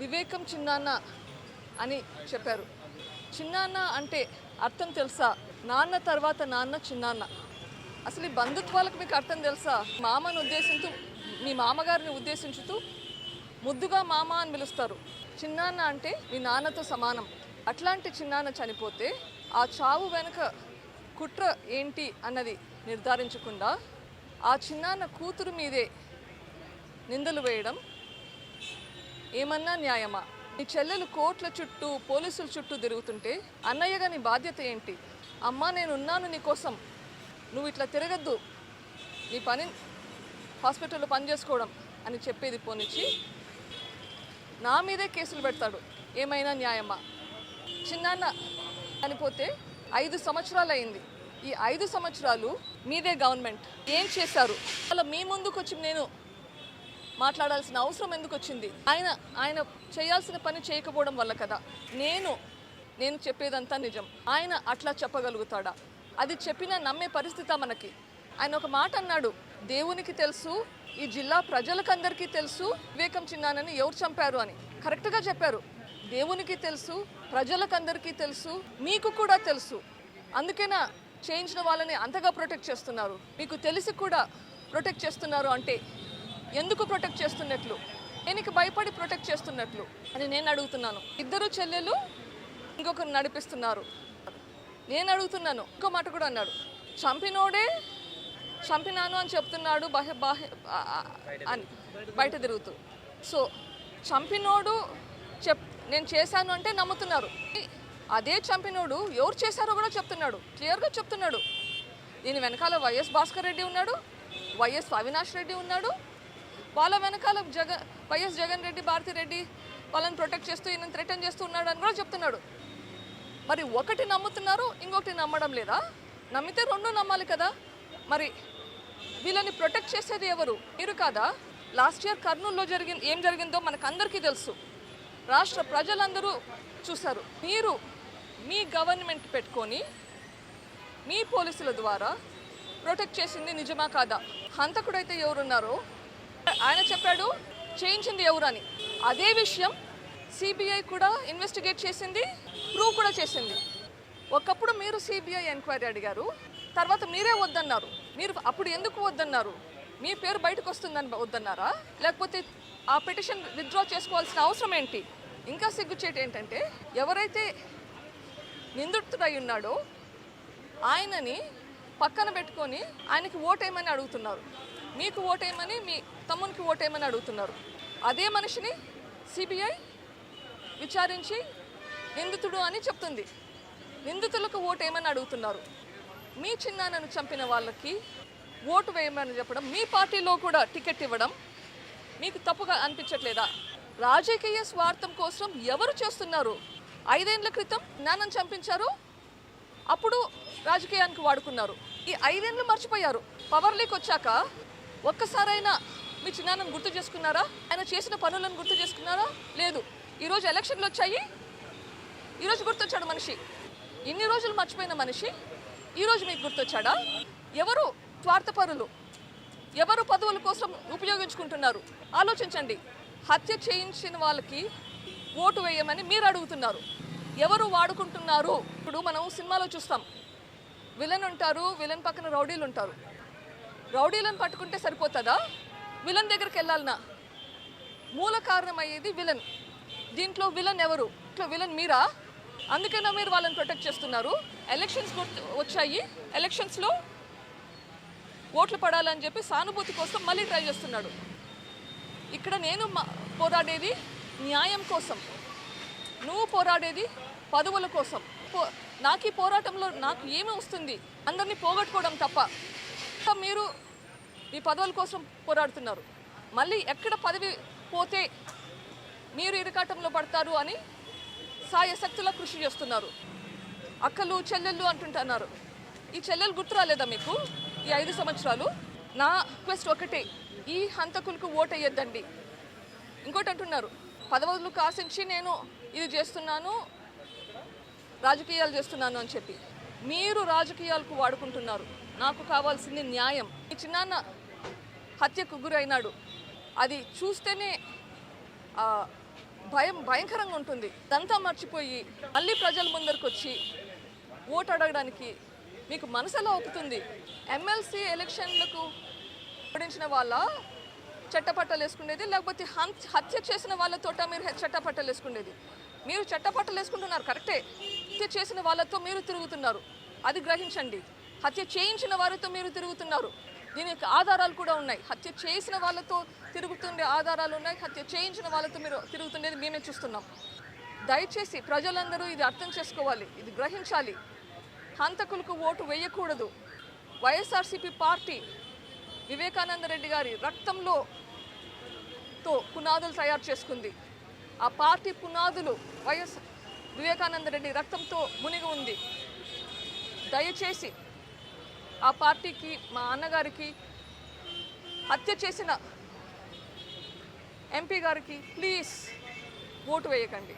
వివేకం చిన్నాన్న అని చెప్పారు. చిన్నాన్న అంటే అర్థం తెలుసా? నాన్న తర్వాత నాన్న చిన్నాన్న. అసలు ఈ బంధుత్వాలకు మీకు అర్థం తెలుసా? మామను ఉద్దేశించు మీ మామగారిని ఉద్దేశించుతూ ముద్దుగా మామ అని పిలుస్తారు. చిన్నాన్న అంటే మీ నాన్నతో సమానం. అట్లాంటి చిన్నాన్న చనిపోతే ఆ చావు వెనుక కుట్ర ఏంటి అన్నది నిర్ధారించకుండా ఆ చిన్నాన్న కూతురు మీదే నిందలు వేయడం ఏమన్నా న్యాయమా? నీ చెల్లెలు కోట్ల చుట్టూ పోలీసుల చుట్టూ తిరుగుతుంటే అన్నయ్యగా నీ బాధ్యత ఏంటి? అమ్మా నేను ఉన్నాను నీ కోసం. నువ్వు ఇట్లా తిరగద్దు. నీ పని హాస్పిటల్లో పని చేసుకోవడం అని చెప్పేది పోనిచ్చి నా మీదే కేసులు పెడతాడు. ఏమైనా న్యాయమా? చిన్నాన్న చనిపోతే ఐదు సంవత్సరాలు అయింది ఈ ఐదు సంవత్సరాలు మీదే గవర్నమెంట్. ఏం చేశారు? అలా మీ ముందుకు వచ్చి నేను మాట్లాడాల్సిన అవసరం ఎందుకు వచ్చింది ఆయన ఆయన చేయాల్సిన పని చేయకపోవడం వల్ల కదా. నేను నేను చెప్పేదంతా నిజం. ఆయన అట్లా చెప్పగలుగుతాడా? అది చెప్పినా నమ్మే పరిస్థితి మనకి. ఆయన ఒక మాట అన్నాడు దేవునికి తెలుసు ఈ జిల్లా ప్రజలకందరికీ తెలుసు వివేకం చిన్నానని ఎవరు చంపారు అని. కరెక్ట్గా చెప్పారు. దేవునికి తెలుసు ప్రజలకందరికీ తెలుసు మీకు కూడా తెలుసు. అందుకేనా చేయించిన వాళ్ళని అంతగా ప్రొటెక్ట్ చేస్తున్నారు? మీకు తెలిసి కూడా ప్రొటెక్ట్ చేస్తున్నారు అంటే ఎందుకు ప్రొటెక్ట్ చేస్తున్నట్లు? దేనికి భయపడి ప్రొటెక్ట్ చేస్తున్నట్లు? అని నేను అడుగుతున్నాను. ఇద్దరు చెల్లెలు ఇంకొకరు నడిపిస్తున్నారు. నేను అడుగుతున్నాను ఇంకో మాట కూడా అన్నాడు. చంపినోడే చంపినాను అని చెప్తున్నాడు బాహ్య బాహ్య అని బయట తిరుగుతూ. సో చంపినోడు చెప్ నేను చేశాను అంటే నమ్ముతున్నారు. అదే చంపినోడు ఎవరు చేశారో కూడా చెప్తున్నాడు. క్లియర్గా చెప్తున్నాడు. దీని వెనకాల వైఎస్ భాస్కర్ రెడ్డి ఉన్నాడు వైఎస్ అవినాష్ రెడ్డి ఉన్నాడు వాళ్ళ వెనకాల జగన్ వైఎస్ జగన్ రెడ్డి భారతి రెడ్డి వాళ్ళని ప్రొటెక్ట్ చేస్తూ ఈయన థ్రెటన్ చేస్తూ ఉన్నాడు అని కూడా చెప్తున్నాడు. మరి ఒకటి నమ్ముతున్నారు ఇంకొకటి నమ్మడం లేదా? నమ్మితే రెండు నమ్మాలి కదా? మరి వీళ్ళని ప్రొటెక్ట్ చేసేది ఎవరు? మీరు కాదా? లాస్ట్ ఇయర్ కర్నూలులో జరిగింది ఏం జరిగిందో మనకు అందరికీ తెలుసు. రాష్ట్ర ప్రజలందరూ చూశారు. మీరు మీ గవర్నమెంట్ పెట్టుకొని మీ పోలీసుల ద్వారా ప్రొటెక్ట్ చేసింది నిజమా కాదా? హంతకుడైతే ఎవరున్నారో చెప్పాడు చేయించింది ఎవరు అని అదే విషయం సిబిఐ కూడా ఇన్వెస్టిగేట్ చేసింది ప్రూవ్ కూడా చేసింది. ఒకప్పుడు మీరు సిబిఐ ఎంక్వైరీ అడిగారు తర్వాత మీరే వద్దన్నారు. మీరు అప్పుడు ఎందుకు వద్దన్నారు? మీ పేరు బయటకు వస్తుందని వద్దన్నారా? లేకపోతే ఆ పిటిషన్ విత్డ్రా చేసుకోవాల్సిన అవసరం ఏంటి? ఇంకా సిగ్గుచేటి ఏంటంటే ఎవరైతే నిందితుడై ఉన్నాడో ఆయనని పక్కన పెట్టుకొని ఆయనకి ఓటేయమని అడుగుతున్నారు. మీకు ఓటేయమని మీ తమ్మునికి ఓటేయమని అడుగుతున్నారు. అదే మనిషిని సిబిఐ విచారించి నిందితుడు అని చెప్తుంది. నిందితులకు ఓటేయమని అడుగుతున్నారు. మీ చిన్నాన్నను చంపిన వాళ్ళకి ఓటు వేయమని చెప్పడం మీ పార్టీలో కూడా టికెట్ ఇవ్వడం మీకు తప్పుగా అనిపించట్లేదా? రాజకీయ స్వార్థం కోసం ఎవరు చేస్తున్నారు? ఐదేండ్ల క్రితం నాన్నను చంపించారు అప్పుడు రాజకీయానికి వాడుకున్నారు. ఈ ఐదేండ్లు మర్చిపోయారు. పవర్ లీక్ వచ్చాక ఒక్కసారైనా మీ చిన్నాన్నను గుర్తు చేసుకున్నారా? ఆయన చేసిన పనులను గుర్తు చేసుకున్నారా? లేదు. ఈరోజు ఎలక్షన్లు వచ్చాయి. ఈరోజు గుర్తొచ్చాడు మనిషి. ఇన్ని రోజులు మర్చిపోయిన మనిషి ఈరోజు మీకు గుర్తొచ్చాడా? ఎవరు స్వార్థపరులు? ఎవరు పదవుల కోసం ఉపయోగించుకుంటున్నారు? ఆలోచించండి. హత్య చేయించిన వాళ్ళకి ఓటు వేయమని మీరు అడుగుతున్నారు. ఎవరు వాడుకుంటున్నారు? ఇప్పుడు మనం సినిమాలో చూస్తాం. విలన్ ఉంటారు విలన్ పక్కన రౌడీలు ఉంటారు. రౌడీలను పట్టుకుంటే సరిపోతుందా? విలన్ దగ్గరికి వెళ్ళాలనా మూల కారణం అయ్యేది విలన్. దీంట్లో విలన్ ఎవరు? ఇట్లా విలన్ మీరా? అందుకైనా మీరు వాళ్ళని ప్రొటెక్ట్ చేస్తున్నారు. ఎలక్షన్స్ వచ్చాయి. ఎలక్షన్స్లో ఓట్లు పడాలని చెప్పి సానుభూతి కోసం మళ్ళీ ట్రై చేస్తున్నాడు. ఇక్కడ నేను మా- పోరాడేది న్యాయం కోసం. నువ్వు పోరాడేది పదవుల కోసం. పో- నాకు ఈ పోరాటంలో నాకు ఏమి వస్తుంది? అందరినీ పోగొట్టుకోవడం తప్ప. ఇంకా మీరు ఈ పదవుల కోసం పోరాడుతున్నారు. మళ్ళీ ఎక్కడ పదవి పోతే మీరు ఇరకాటంలో పడతారు అని సాయశక్తులా కృషి చేస్తున్నారు. అక్కలు చెల్లెళ్ళు అంటుంటున్నారు. ఈ చెల్లెలు గుర్తు రాలేదా మీకు? ఈ ఐదు సంవత్సరాలు నా రిక్వెస్ట్ ఒకటే ఈ హంతకులకు ఓటేయొద్దండి. ఇంకోటి అంటున్నారు పదవులకు ఆశించి నేను ఇది చేస్తున్నాను రాజకీయాలు చేస్తున్నాను అని చెప్పి. మీరు రాజకీయాలకు వాడుకుంటున్నారు. నాకు కావాల్సింది న్యాయం. ఈ చిన్నాన్న హత్యకు గురైనాడు. అది చూస్తేనే భయం భయంకరంగా ఉంటుంది. దంతా మర్చిపోయి మళ్ళీ ప్రజల ముందరికి వచ్చి ఓటు అడగడానికి మీకు మనసులో అవుతుంది ఎమ్మెల్సీ ఎలక్షన్లకు ఓడించిన వాళ్ళ చట్టపట్టలు వేసుకునేది లేకపోతే హన్- హత్య చేసిన వాళ్ళతోట మీరు చట్టపట్టలు వేసుకునేది. మీరు చట్టపట్టలు వేసుకుంటున్నారు కరెక్టే. హత్య చేసిన వాళ్ళతో మీరు తిరుగుతున్నారు. అది గ్రహించండి. హత్య చేయించిన వారితో మీరు తిరుగుతున్నారు. దీనికి ఆధారాలు కూడా ఉన్నాయి. హత్య చేసిన వాళ్ళతో తిరుగుతుండే ఆధారాలు ఉన్నాయి. హత్య చేయించిన వాళ్ళతో మీరు తిరుగుతుండేది మేమే చూస్తున్నాం. దయచేసి ప్రజలందరూ ఇది అర్థం చేసుకోవాలి. ఇది గ్రహించాలి. హంతకులకు ఓటు వేయకూడదు. వైఎస్ఆర్సీపీ పార్టీ వివేకానంద రెడ్డి గారి రక్తంలో తో పునాదులు తయారు చేసుకుంది. ఆ పార్టీ పునాదులు వైఎస్ వివేకానంద రెడ్డి రక్తంతో మునిగి ఉంది. దయచేసి ఆ పార్టీకి మా అన్నగారికి హత్య చేసిన ఎంపీ గారికి ప్లీజ్ ఓటు వేయకండి.